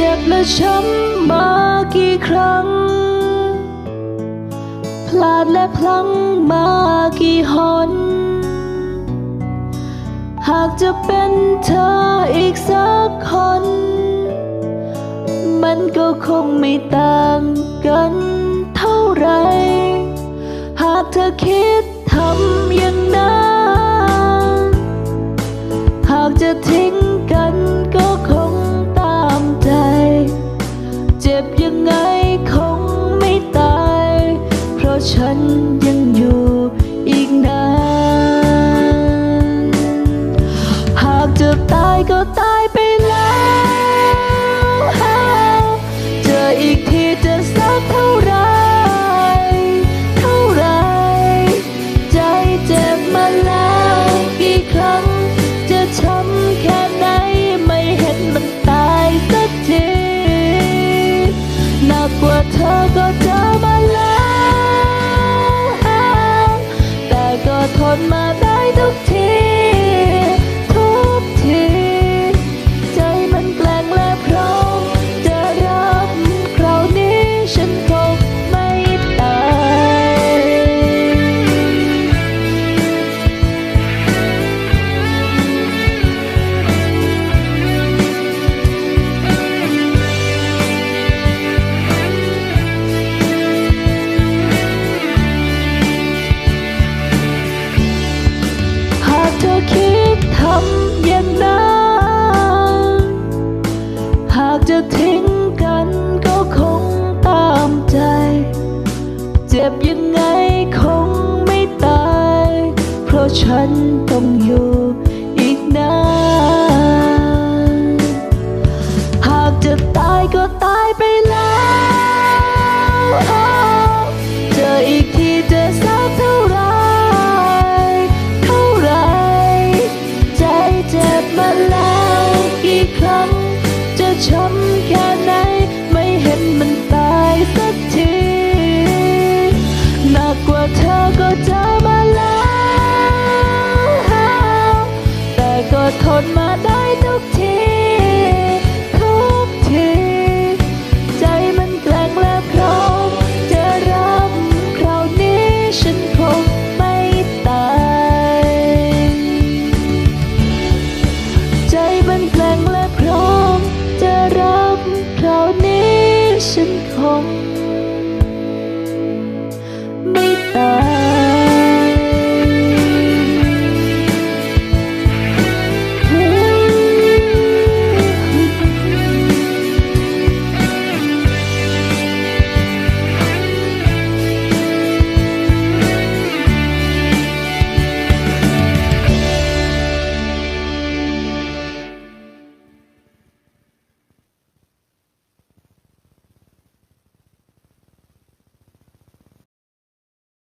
จ็บและช้ำมากี่ครั้ง พลาดและพลั้งมากี่หน หากจะเป็นเธออีกสักคน มันก็คงไม่ต่างกันเท่าไหรหากเธอคิดทำอย่างนั้น หากจะทิ้ง ฉันยังอยู่อีกนาน หากจะตายก็ตายไปแล้ว เจออีกทีจะสักเท่าไร เท่าไร ใจเจ็บมาแล้วกี่ครั้ง จะช้ำแค่ไหนไม่เห็นมันตายสักที หนักกว่าเธอก็เจอมา ก็ทนากจะทิ้งกันก็คงตามใจ เจ็บยังไงคงไม่ตาย เพราะฉันต้องอยู่ อดทนมาได้